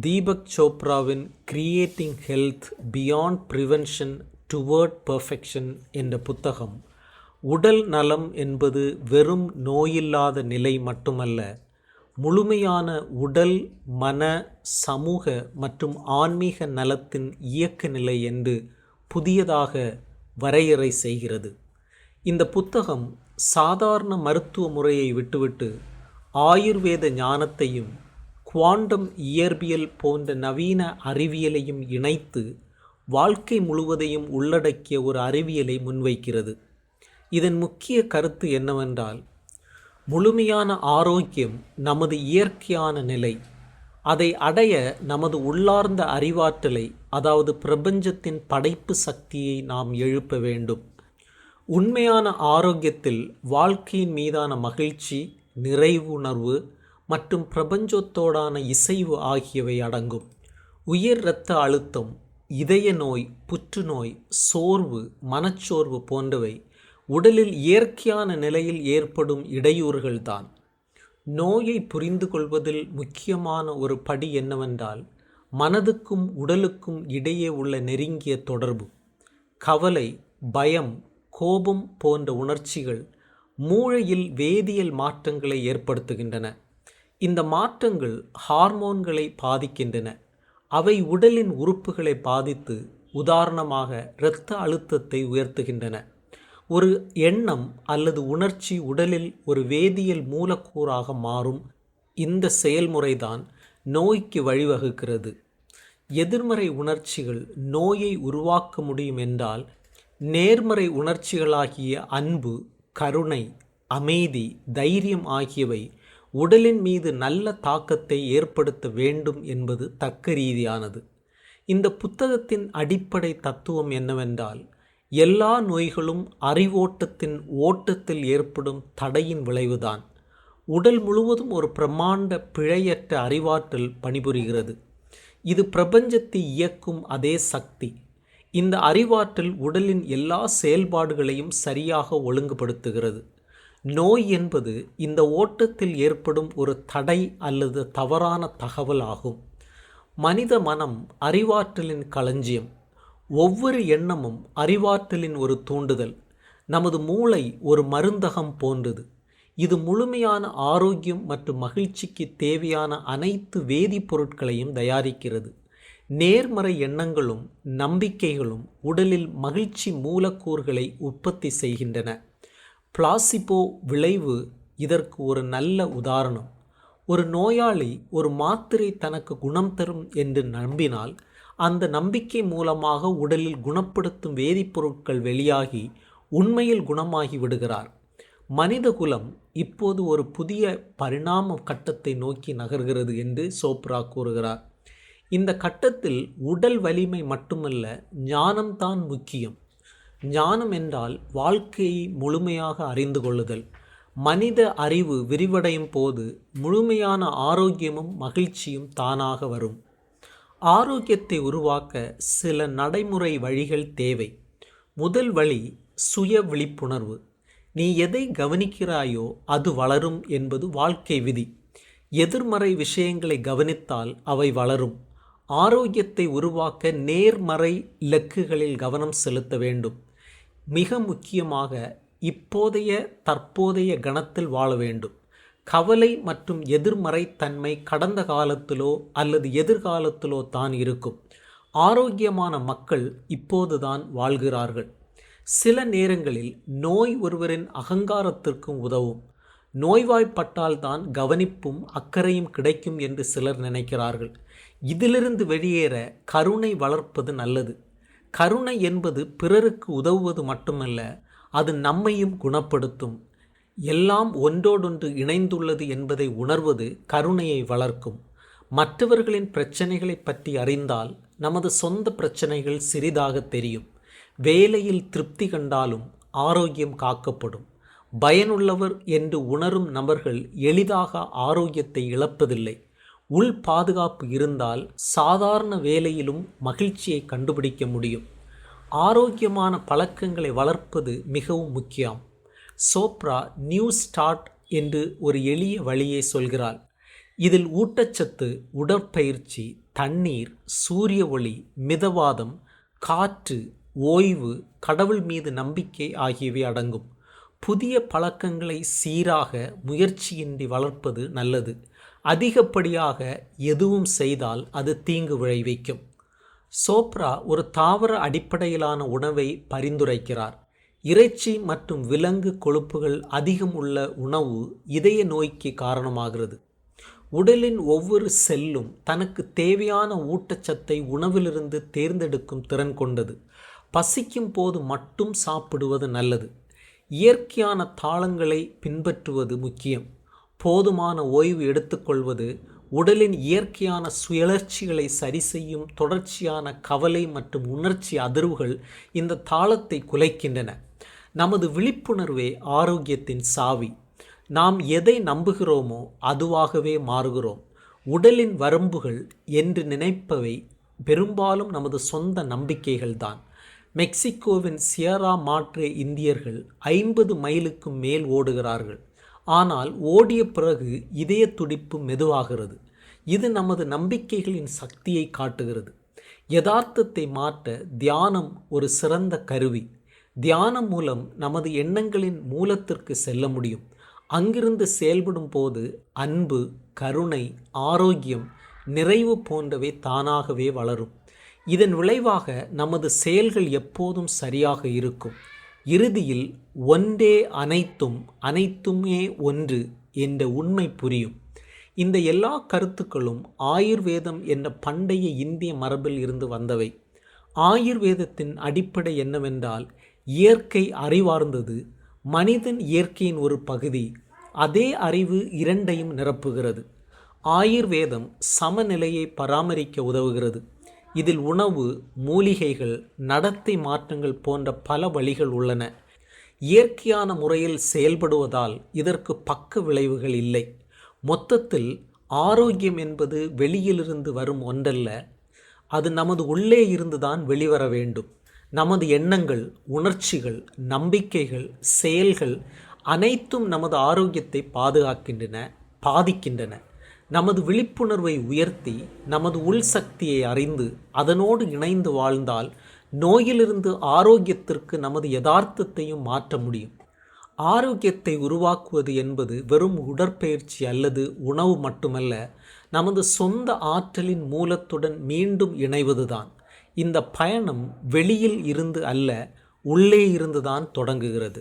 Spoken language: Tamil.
Deepak சோப்ராவின் creating health beyond prevention toward perfection என்ற புத்தகம் உடல் நலம் என்பது வெறும் நோயில்லாத நிலை மட்டுமல்ல முழுமையான உடல் மன சமூக மற்றும் ஆன்மீக நலத்தின் இயக்க நிலை என்று புதியதாக வரையறை செய்கிறது. இந்த புத்தகம் சாதாரண மருத்துவ முறையை விட்டுவிட்டு ஆயுர்வேத ஞானத்தையும் குவாண்டம் இயற்பியல் போன்ற நவீன அறிவியலையும் இணைத்து வாழ்க்கை முழுவதையும் உள்ளடக்கிய ஒரு அறிவியலை முன்வைக்கிறது. இதன் முக்கிய கருத்து என்னவென்றால் முழுமையான ஆரோக்கியம் நமது இயற்கையான நிலை. அதை அடைய நமது உள்ளார்ந்த அறிவாற்றலை அதாவது பிரபஞ்சத்தின் படைப்பு சக்தியை நாம் எழுப்ப வேண்டும். உண்மையான ஆரோக்கியத்தில் வாழ்க்கையின் மீதான மகிழ்ச்சி நிறைவுணர்வு மற்றும் பிரபஞ்சத்தோடான இசைவு ஆகியவை அடங்கும். உயர் இரத்த அழுத்தம் இதய நோய் புற்றுநோய் சோர்வு மனச்சோர்வு போன்றவை உடலில் இயற்கையான நிலையில் ஏற்படும் இடையூறுகள்தான் நோயை புரிந்து கொள்வதில் முக்கியமான ஒரு படி என்னவென்றால் மனதுக்கும் உடலுக்கும் இடையே உள்ள நெருங்கிய தொடர்பு. கவலை பயம் கோபம் போன்ற உணர்ச்சிகள் மூளையில் வேதியியல் மாற்றங்களை ஏற்படுத்துகின்றன. இந்த மாற்றங்கள் ஹார்மோன்களை பாதிக்கின்றன. அவை உடலின் உறுப்புகளை பாதித்து உதாரணமாக இரத்த அழுத்தத்தை உயர்த்துகின்றன. ஒரு எண்ணம் அல்லது உணர்ச்சி உடலில் ஒரு வேதியியல் மூலக்கூறாக மாறும். இந்த செயல்முறைதான் நோய்க்கு வழிவகுக்கிறது. எதிர்மறை உணர்ச்சிகள் நோயை உருவாக்க முடியும் என்றால் நேர்மறை உணர்ச்சிகளாகிய அன்பு கருணை அமைதி தைரியம் ஆகியவை உடலின் மீது நல்ல தாக்கத்தை ஏற்படுத்த வேண்டும் என்பது தக்க ரீதியானது. இந்த புத்தகத்தின் அடிப்படை தத்துவம் என்னவென்றால் எல்லா நோய்களும் அறிவோட்டத்தின் ஓட்டத்தில் ஏற்படும் தடையின் விளைவுதான். உடல் முழுவதும் ஒரு பிரம்மாண்ட பிழையற்ற அறிவாற்றல் பணிபுரிகிறது. இது பிரபஞ்சத்தை இயக்கும் அதே சக்தி. இந்த அறிவாற்றல் உடலின் எல்லா செயல்பாடுகளையும் சரியாக ஒழுங்குபடுத்துகிறது. நோய் என்பது இந்த ஓட்டத்தில் ஏற்படும் ஒரு தடை அல்லது தவறான தகவல் ஆகும். மனித மனம் அறிவாற்றலின் களஞ்சியம். ஒவ்வொரு எண்ணமும் அறிவாற்றலின் ஒரு தூண்டுதல். நமது மூளை ஒரு மருந்தகம் போன்றது. இது முழுமையான ஆரோக்கியம் மற்றும் மகிழ்ச்சிக்கு தேவையான அனைத்து வேதிப்பொருட்களையும் தயாரிக்கிறது. நேர்மறை எண்ணங்களும் நம்பிக்கைகளும் உடலில் மகிழ்ச்சி மூலக்கூறுகளை உற்பத்தி செய்கின்றன. பிளாசிபோ விளைவு இதற்கு ஒரு நல்ல உதாரணம். ஒரு நோயாளி ஒரு மாத்திரை தனக்கு குணம் தரும் என்று நம்பினால் அந்த நம்பிக்கை மூலமாக உடலில் குணப்படுத்தும் வேதிப்பொருட்கள் வெளியாகி உண்மையில் குணமாகி விடுகிறார். மனித குலம் இப்போது ஒரு புதிய பரிணாம கட்டத்தை நோக்கி நகர்கிறது என்று சோப்ரா கூறுகிறார். இந்த கட்டத்தில் உடல் வலிமை மட்டுமல்ல ஞானம்தான் முக்கியம். ஞானம் என்றால் வாழ்க்கையை முழுமையாக அறிந்து கொள்ளுதல். மனித அறிவு விரிவடையும் போது முழுமையான ஆரோக்கியமும் மகிழ்ச்சியும் தானாக வரும். ஆரோக்கியத்தை உருவாக்க சில நடைமுறை வழிகள் தேவை. முதல் வழி சுய விழிப்புணர்வு. நீ எதை கவனிக்கிறாயோ அது வளரும் என்பது வாழ்க்கை விதி. எதிர்மறை விஷயங்களை கவனித்தால் அவை வளரும். ஆரோக்கியத்தை உருவாக்க நேர்மறை இலக்குகளில் கவனம் செலுத்த வேண்டும். மிக முக்கியமாக இப்போதைய தற்போதைய கணத்தில் வாழ வேண்டும். கவலை மற்றும் எதிர்மறை தன்மை கடந்த காலத்திலோ அல்லது எதிர்காலத்திலோ தான் இருக்கும். ஆரோக்கியமான மக்கள் இப்போதுதான் வாழ்கிறார்கள். சில நேரங்களில் நோய் ஒருவரின் அகங்காரத்திற்கும் உதவும். நோய்வாய்ப்பட்டால்தான் கவனிப்பும் அக்கறையும் கிடைக்கும் என்று சிலர் நினைக்கிறார்கள். இதிலிருந்து வெளியேற கருணை வளர்ப்பது நல்லது. கருணை என்பது பிறருக்கு உதவுவது மட்டுமல்ல அது நம்மையும் குணப்படுத்தும். எல்லாம் ஒன்றோடொன்று இணைந்துள்ளது என்பதை உணர்வது கருணையை வளர்க்கும். மற்றவர்களின் பிரச்சனைகளை பற்றி அறிந்தால் நமது சொந்த பிரச்சனைகள் சிறிதாக தெரியும். வேலையில் திருப்தி கண்டாலும் ஆரோக்கியம் காக்கப்படும். பயனுள்ளவர் என்று உணரும் நபர்கள் எளிதாக ஆரோக்கியத்தை இழப்பதில்லை. உள் பாதுகாப்பு இருந்தால் சாதாரண வேலையிலும் மகிழ்ச்சியை கண்டுபிடிக்க முடியும். ஆரோக்கியமான பழக்கங்களை வளர்ப்பது மிகவும் முக்கியம். சோப்ரா நியூ ஸ்டார்ட் என்று ஒரு எளிய வழியை சொல்கிறாள். இதில் ஊட்டச்சத்து உடற்பயிற்சி தண்ணீர் சூரிய ஒளி மிதவாதம் காற்று ஓய்வு கடவுள் மீது நம்பிக்கை ஆகியவை அடங்கும். புதிய பழக்கங்களை சீராக முயற்சியின்றி வளர்ப்பது நல்லது. அதிகப்படியாக எதுவும் செய்தால் அது தீங்கு விளைவிக்கும். சோப்ரா ஒரு தாவர அடிப்படையிலான உணவை பரிந்துரைக்கிறார். இறைச்சி மற்றும் விலங்கு கொழுப்புகள் அதிகம் உள்ள உணவு இதய நோய்க்கு காரணமாகிறது. உடலின் ஒவ்வொரு செல்லும் தனக்கு தேவையான ஊட்டச்சத்தை உணவிலிருந்து தேர்ந்தெடுக்கும் திறன் கொண்டது. பசிக்கும் போது மட்டும் சாப்பிடுவது நல்லது. இயற்கையான தாளங்களை பின்பற்றுவது முக்கியம். போதுமான ஓய்வு எடுத்துக்கொள்வது உடலின் இயற்கையான சுழற்சிகளை சரி செய்யும் தொடர்ச்சியான கவலை மற்றும் உணர்ச்சி அதிர்வுகள் இந்த தாளத்தை குலைக்கின்றன. நமது விழிப்புணர்வே ஆரோக்கியத்தின் சாவி. நாம் எதை நம்புகிறோமோ அதுவாகவே மாறுகிறோம். உடலின் வரம்புகள் என்று நினைப்பவை பெரும்பாலும் நமது சொந்த நம்பிக்கைகள்தான். மெக்சிகோவின் சியரா மாற்றே இந்தியர்கள் ஐம்பது மைலுக்கு மேல் ஓடுகிறார்கள். ஆனால் ஓடிய பிறகு இதய துடிப்பு மெதுவாகிறது. இது நமது நம்பிக்கைகளின் சக்தியை காட்டுகிறது. யதார்த்தத்தை மாற்ற தியானம் ஒரு சிறந்த கருவி. தியானம் மூலம் நமது எண்ணங்களின் மூலத்திற்கு செல்ல முடியும். அங்கிருந்து செயல்படும் போது அன்பு கருணை ஆரோக்கியம் நிறைவு போன்றவை தானாகவே வளரும். இதன் விளைவாக நமது செயல்கள் எப்போதும் சரியாக இருக்கும். இறுதியில் ஒன்றே அனைத்தும் அனைத்துமே ஒன்று என்ற உண்மை புரியும். இந்த எல்லா கருத்துக்களும் ஆயுர்வேதம் என்ற பண்டைய இந்திய மரபில் இருந்து வந்தவை. ஆயுர்வேதத்தின் அடிப்படை என்னவென்றால் இயற்கை அறிவார்ந்தது மனிதன் இயற்கையின் ஒரு பகுதி அதே அறிவு இரண்டையும் நிரப்புகிறது. ஆயுர்வேதம் சமநிலையை பராமரிக்க உதவுகிறது. இதில் உணவு மூலிகைகள் நடத்தை மாற்றங்கள் போன்ற பல வழிகள் உள்ளன. இயற்கையான முறையில் செயல்படுவதால் இதற்கு பக்க விளைவுகள் இல்லை. மொத்தத்தில் ஆரோக்கியம் என்பது வெளியிலிருந்து வரும் ஒன்றல்ல. அது நமது உள்ளே இருந்துதான் வெளிவர வேண்டும். நமது எண்ணங்கள் உணர்ச்சிகள் நம்பிக்கைகள் செயல்கள் அனைத்தும் நமது ஆரோக்கியத்தை பாதுகாக்கின்றன பாதிக்கின்றன. நமது விழிப்புணர்வை உயர்த்தி நமது உள் சக்தியை அறிந்து அதனோடு இணைந்து வாழ்ந்தால் நோயிலிருந்து ஆரோக்கியத்திற்கு நமது யதார்த்தத்தையும் மாற்ற முடியும். ஆரோக்கியத்தை உருவாக்குவது என்பது வெறும் உடற்பயிற்சி அல்லது உணவு மட்டுமல்ல நமது சொந்த ஆற்றலின் மூலத்துடன் மீண்டும் இணைவதுதான். இந்த பயணம் வெளியில் இருந்து அல்ல உள்ளே இருந்துதான் தொடங்குகிறது.